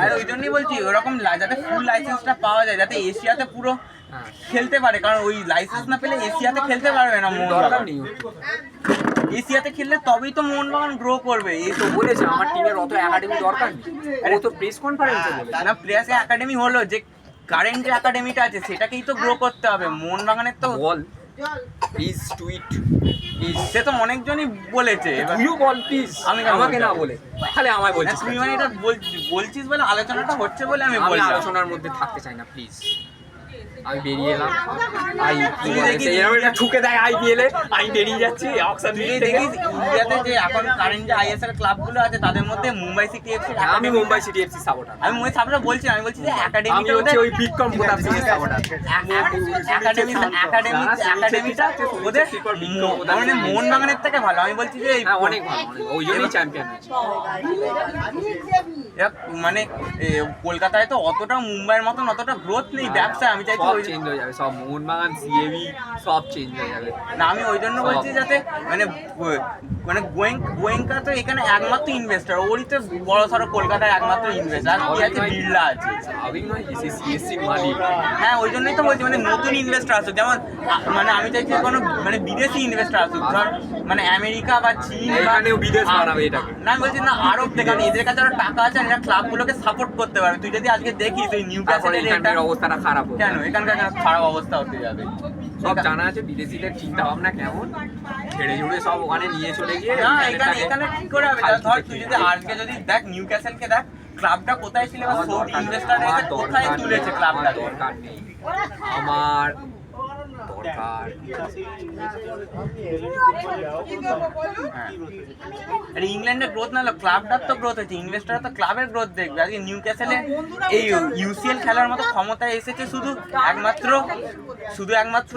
আর ওই জন্যই বলছি ওরকম যাতে ফুল লাইসেন্সটা পাওয়া যায় যাতে এশিয়াতে পুরো হ্যাঁ। খেলতে পারে কারণ ওই লাইসেন্স না পেলে এশিয়াতে খেলতে পারবে না দরকার মোহনবাগান নেই। এশিয়াতে খেললে তবেই তো মোহনবাগান গ্রো করবে। এই তো বলেছে আমার টিমের অত একাডেমি দরকার নেই। ও তো প্রেস কনফারেন্সে বলেছে। না প্লেয়ার্স একাডেমি হলো যে কারেন্ট একাডেমিটা আছে সেটাকেই তো গ্রো করতে হবে। মোহনবাগানের তো বল। প্লিজ টুইট প্লিজ সে তো অনেকজনই বলেছে। তুইও বল প্লিজ আমি আমাকে না বলে। তাহলে আমায় বলছিস তুই মানে এটা বল- বলছিস বলে আলোচনাটা হচ্ছে বলে আমি বলি আলোচনার মধ্যে থাকতে চাই না প্লিজ আমি বেরিয়ে এলাম আই এরকম একটা ঠুকে দেয় আইপিএলে আমি বেরিয়ে যাচ্ছি অক্সান ইন্ডিয়াতে যে এখন কারেন্ট যে আইএসএল ক্লাবগুলো আছে তাদের মধ্যে মুম্বাই সিটি এফসি আমি মুম্বাই সিটি এফসি সাপোর্টার আমি মুম্বাই সাপোর্টার বলছি আমি বলছি যে আমি হচ্ছে ওই বিক্রম প্রতাপ সিং এর সাপোর্টার একাডেমি একাডেমি একাডেমিটা ওদের মানে মোহনবাগানের থেকে ভালো আমি বলছি যে এই হ্যাঁ অনেক ভালো ওই জন্যই চ্যাম্পিয়ন মানে এ, কলকাতায় তো অতটা মুম্বাইয়ের মতন অতটা গ্রোথ নেই ব্যবসা আমি চাইছি চেঞ্জ হয়ে যাবে সব মোহনবাগান সিএবি সব চেঞ্জ হয়ে যাবে। না আমি ওই জন্য বলছি যাতে মানে মানে গোয়েং গোয়েঙ্কা তো এখানে একমাত্র ইনভেস্টার ওরই তো বড় সড়ো কলকাতার একমাত্র ইনভেস্টার আর কি আছে বিড়লা আছে। স্বাভাবিক নয় মালিক। হ্যাঁ ওই জন্যই তো বলছি মানে নতুন ইনভেস্টার আসুক যেমন মানে আমি চাইছি কোনো মানে বিদেশি ইনভেস্টার আসুক ধর মানে আমেরিকা বা চীন এখানেও বিদেশ বানাবে এটাকে। না আমি বলছি না আরব থেকে কারণ এদের কাছে আরও টাকা আছে এরা ক্লাবগুলোকে সাপোর্ট করতে পারবে। তুই যদি আজকে দেখিস ওই নিউ ক্যাসেলের অবস্থাটা খারাপ কেন? যাবে। এখানকার খারাপ অবস্থা হতে যাবে। সব জানা আছে বিদেশিদের চিন্তা ভাবনা কেমন? ছেড়ে জুড়ে সব ওখানে নিয়ে চলে গিয়ে না এখানে এখানে কি করে হবে? ধর তুই যদি আজকে যদি দেখ নিউ ক্যাসেলকে দেখ ক্লাবটা কোথায় ছিল বা দরকার- ইনভেস্টার এসে কোথায় তুলেছে ক্লাবটা দরকার নেই। আমার দরকার হ্যাঁ আরে ইংল্যান্ডের গ্রোথ না হলো ক্লাবটার তো গ্রোথ হয়েছে ইনভেস্টার তো ক্লাবের গ্রোথ দেখবে। আজকে নিউ ক্যাসেলে এই ইউসিএল খেলার মতো ক্ষমতায় এসেছে শুধু একমাত্র শুধু একমাত্র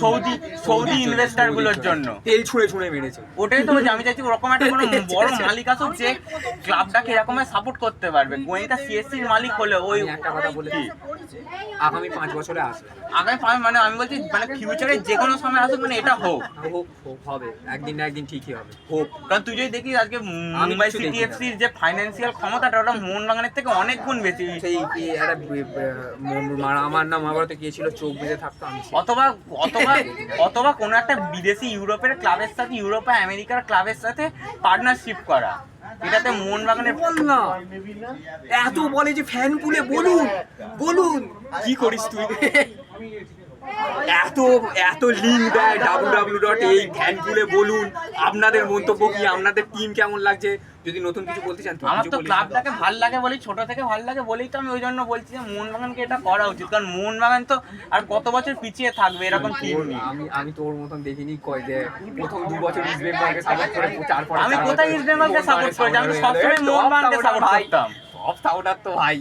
সৌদি সৌদি ইনভেস্টারগুলোর জন্য। তেল ছুঁড়ে ছুঁড়ে মেরেছে। ওটাই তো বলছি আমি চাইছি ওরকম একটা কোনো বড় মালিক আসুক যে ক্লাবটাকে এরকম সাপোর্ট করতে পারবে। গোয়েঙ্কা সিএসসির মালিক হলে ওই একটা কথা বলে? আগামী পাঁচ বছরে আসবে। আগামী পাঁচ মানে আমি বলছি মানে ফিউচারে যে কোনো সময় আসুক মানে এটা হোক। হোক হোক হবে। একদিন না একদিন ঠিকই হবে। হোক। কারণ তুই যদি দেখিস আজকে মুম্বাই যে ফাইন্যান্সিয়াল ক্ষমতাটা ওটা মোহনবাগানের থেকে অনেক গুণ বেশি। সেই একটা আমার নাম মহাভারতে কে ছিল চোখ বেঁধে থাকতো আমি অথবা অথবা অথবা কোনো একটা বিদেশি ইউরোপের ক্লাবের সাথে ইউরোপে আমেরিকার ক্লাবের সাথে পার্টনারশিপ করা। এটাতে মোহনবাগানের বল না। এত বলে যে ফ্যান পুলে বলুন বলুন। কি করিস তুই? এত এত লিঙ্ক দেয় ডাব্লু ডাব্লু ডট এই ফ্যান পুলে বলুন। আপনাদের মন্তব্য কি? আপনাদের টিম কেমন লাগছে? যদি নতুন কিছু বলতে চান আমার তো ক্লাবটাকে ভালো লাগে বলেই ছোট থেকে ভালো লাগে বলেই তো আমি ওই জন্য বলছি যে মোহনবাগানকে এটা করা উচিত। কারণ মোহনবাগান তো আর কত বছর পিছিয়ে থাকবে এরকম টিম আমি আমি তোর মতন দেখিনি কয় যে প্রথম দু বছর ইস্ট বেঙ্গলকে সাপোর্ট করে তারপর আমি কোথায় ইস্ট বেঙ্গলকে সাপোর্ট করেছি? আমি সবসময় মোহনবাগানকে সাপোর্ট করতাম। সব সাপোর্টার তো ভাই।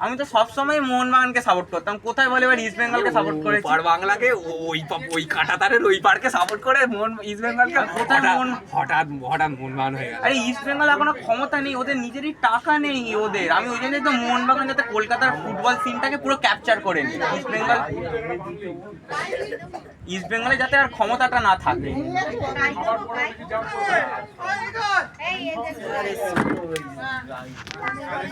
আমি তো সবসময় মোহনবাগানকে সাপোর্ট করতাম। কোথায় বলে এবার ইস্ট বেঙ্গলকে সাপোর্ট করে ওপার বাংলাকে ওই ওই কাটাতারের ওই পার্কে সাপোর্ট করে মোহন ইস্ট বেঙ্গলকে কোথায় হঠাৎ মোহন- হঠাৎ হঠাৎ মোহনবাগান হয়ে গেল। আরে ইস্ট বেঙ্গল এখনও ক্ষমতা নেই ওদের নিজেরই টাকা নেই ওদের। আমি ওই জন্যই তো মোহনবাগান যাতে কলকাতার ফুটবল সিনটাকে পুরো ক্যাপচার করে নি। ইস্ট বেঙ্গল ইস্ট বেঙ্গলে যাতে আর ক্ষমতাটা না থাকে।